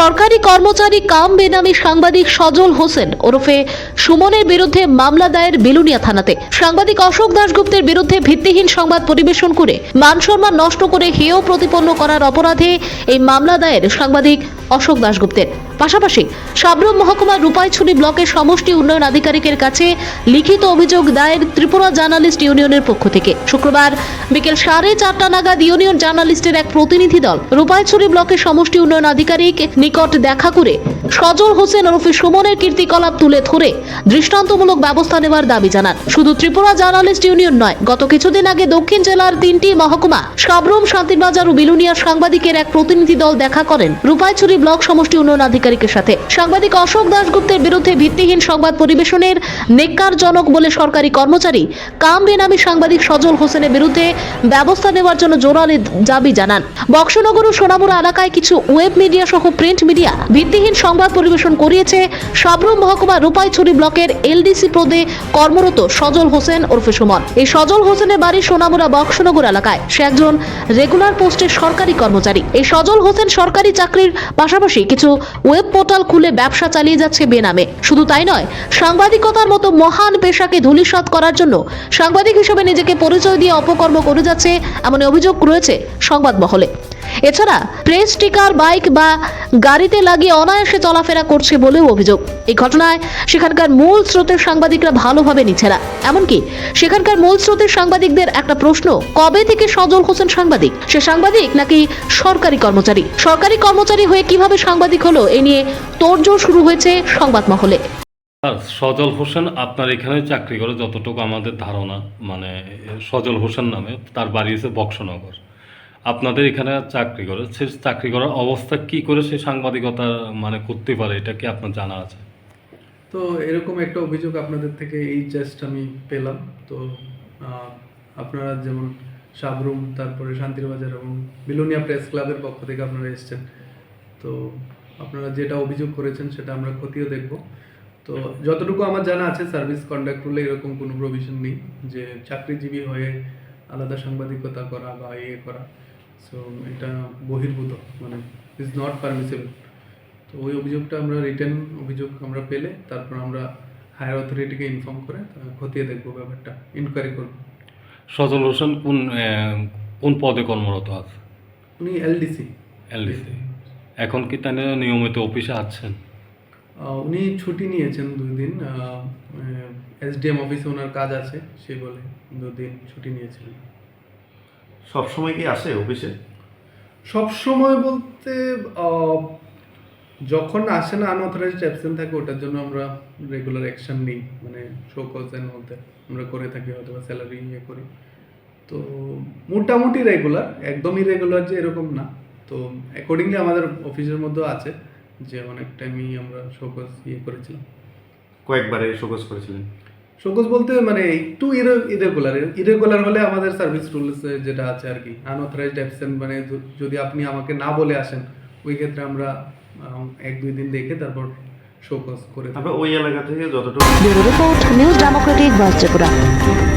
সরকারি কর্মচারী কাম বেনামি সাংবাদিক সজল হোসেন ওরফে সুমনের বিরুদ্ধে মামলা দায়ের বেলুনিয়া থানাতে। সাংবাদিক অশোক দাশগুপ্তের বিরুদ্ধে ভিত্তিহীন সংবাদ পরিবেশন করে মান সম্মান নষ্ট করে হেয় প্রতিপন্ন করার অপরাধে এই মামলা দায়ের সাংবাদিক অশোক দাশগুপ্তের। পাশাপাশি সাবরুম মহকুমার রূপাইছড়ি ব্লকের সমষ্টি উন্নয়ন আধিকারিকের কাছে লিখিত অভিযোগ দায়ের ত্রিপুরা জার্নালিস্ট ইউনিয়নের পক্ষ থেকে। শুক্রবার বিকেল সাড়ে চারটা নাগাদ ইউনিয়ন জার্নালিস্টের এক প্রতিনিধি দল রূপাইছড়ি ব্লকের সমষ্টি উন্নয়ন আধিকারিক নিকট দেখা করে সজল হোসেন ওরফে সুমনের কীর্তিকলাপ তুলে ধরে দৃষ্টান্তমূলক ব্যবস্থা নেওয়ার দাবি জানান। শুধু ত্রিপুরা জার্নালিস্ট ইউনিয়ন নয়, গত কিছুদিন আগে দক্ষিণ জেলার তিনটি মহকুমা সাবরুম শান্তিরবাজার ও বিলুনিয়ার সাংবাদিকের এক প্রতিনিধি দল দেখা করেন। রূপাইছড়ি ব্লক সমষ্টি উন্নয়ন আধিকারিকের সাথে। সাংবাদিক অশোক দাশগুপ্তের বিরুদ্ধে ভিত্তিহীন সংবাদ পরিবেশনের নেককারজনক বলে সরকারি কর্মচারী কাম বেনামি সাংবাদিক সজল হোসেনের বিরুদ্ধে ব্যবস্থা নেওয়ার জন্য জোরালো দাবি জানান। বক্সনগর ও সোনামুড়া এলাকায় কিছু ওয়েব মিডিয়া সহ প্রিন্ট মিডিয়া ভিত্তিহীন সংবাদ পরিবেশন করিয়েছে সাবরুম মহকুমা রূপাইছড়ি ব্লকের এলডিসি পদে কর্মরত সজল হোসেন ওরফে সুমন। এই সজল হোসেনের বাড়ি সোনামুড়া বক্সনগর এলাকায়। সে একজন রেগুলার পোস্টের সরকারি কর্মচারী। এই সজল হোসেন সরকারি চাকরির পাশাপাশি কিছু ওয়েব পোর্টাল খুলে ব্যবসা চালিয়ে যাচ্ছে বেনামে। শুধু তাই নয়, সাংবাদিকতার মতো মহান পেশাকে ধূলিসাৎ করার জন্য সাংবাদিক হিসেবে নিজেকে পরিচয় দিয়ে অপকর্ম করে যাচ্ছে এমন অভিযোগ রয়েছে সংবাদ মহলে এছাড়া প্রেস স্টিকার, বাইক বা গাড়িতে লাগিয়ে অনায়াসে চলাফেরা করছে বলেও অভিযোগ। এই ঘটনায় সেখানকার মূল স্রোতের সাংবাদিকরা ভালোভাবে নিচ্ছে না এমনকি সেখানকার মূল স্রোতের সাংবাদিকদের একটা প্রশ্ন, কবে থেকে সজল হোসেন সাংবাদিক? সে সাংবাদিক নাকি সরকারি কর্মচারী? সরকারি কর্মচারী হয়ে কীভাবে সাংবাদিক হলো, এ নিয়ে তোড়জোড় শুরু হয়েছে সংবাদ মহলে। সজল হোসেন, আপনার এখানে চাকরি করে যতটুকু আমাদের ধারণা মানে সজল হোসেন নামে, তার বাড়ি হচ্ছে বক্সনগর। আপনাদের এখানে চাকরি করে, সে চাকরি করার অবস্থা কি করে সে সাংবাদিকতা মানে করতে পারে, এটা কি আপনার জানা আছে? তো এরকম একটা অভিযোগ আপনাদের থেকে এই জাস্ট আমি পেলাম। তো আপনারা যেমন সাবরুম, তারপরে শান্তির বাজার এবং বিলোনিয়া প্রেস ক্লাবের পক্ষ থেকে আপনারা এসেছেন। তো আপনারা যেটা অভিযোগ করেছেন সেটা আমরা খতিয়ে দেখব। তো যতটুকু আমার জানা আছে সার্ভিস কন্ডাক্ট রুলে এরকম কোনো প্রভিশন নেই যে চাকরিজীবী হয়ে আলাদা সাংবাদিকতা করা বা ইয়ে করা। সো এটা বহির্ভূত মানে ইজ নট পারমিসেবল তো ওই অভিযোগটা আমরা রিটার্ন অভিযোগ আমরা পেলে তারপর আমরা হায়ার অথরিটিকে ইনফর্ম করে খতিয়ে দেখব ব্যাপারটা ইনকোয়ারি করব। সজল হোসেন কোন কোন পদে কর্মরত আছে? উনি এলডিসি এলডিসি এখন কি তাহলে নিয়মিত অফিসে আছেন? উনি ছুটি নিয়েছেন দুই দিন এসডিএম অফিসে ওনার কাজ আছে সে বলে দুদিন ছুটি নিয়েছিলেন। সব সময় কি আসে অফিসে? সব সময় বলতে যখন আসে না আনঅথরাইজড অ্যাবসেন্ট থাকে ওটার জন্য আমরা রেগুলার অ্যাকশন নিই। মানে শো কজের মধ্যে আমরা করে থাকি হয়তো বা স্যালারি ইয়ে করি। তো মোটামুটি রেগুলার একদমই রেগুলার যে এরকম না। তো অ্যাকর্ডিংলি আমাদের অফিসের মধ্যেও আছে যে অনেক টাইমই আমরা শোকজ ইয়ে করেছিলাম। কয়েকবারে শোকজ করেছিলেন? শোকজ বলতে মানে একটু ইরেগুলার ইরেগুলার হলে আমাদের সার্ভিস রুলস যেটা আছে আর কি আনঅথরাইজড অ্যাবসেন্ট মানে যদি আপনি আমাকে না বলে আসেন ওই ক্ষেত্রে আমরা আহ, এক দুই দিন দেখে তারপর শোকজ করে তারপর আমরা ওই এলাকা থেকে যতটুকু report news democratic voice Tripura.